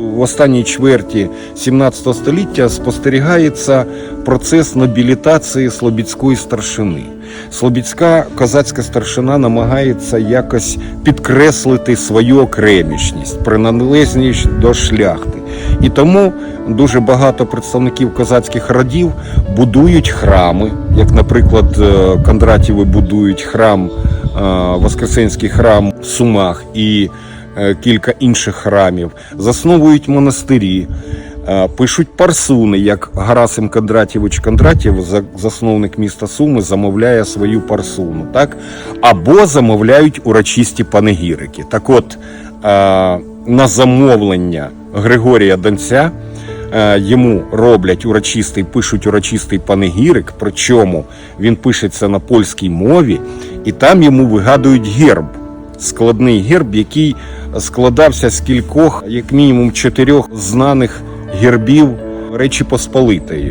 В останній чверті 17 століття спостерігається процес нобілітації слобідської старшини. Слобідська козацька старшина намагається якось підкреслити свою окремішність, приналежність до шляхти. І тому дуже багато представників козацьких родів будують храми, як, наприклад, е, Кондратєви будують храм, е, Воскресенський храм в Сумах і кілька інших храмів, засновують монастирі, е, пишуть парсуни, як Гарасим Кондратєвич Кондратєв, засновник міста Суми, замовляє свою парсуну, так? або замовляють урочисті панегірики. Так от, е, на замовлення Григорія Донця е, йому роблять урочистий, пишуть урочистий панегірик, причому він пишеться на польській мові, і там йому вигадують герб складний герб, який складався з кількох, як мінімум чотирьох знаних гербів Речі Посполитої.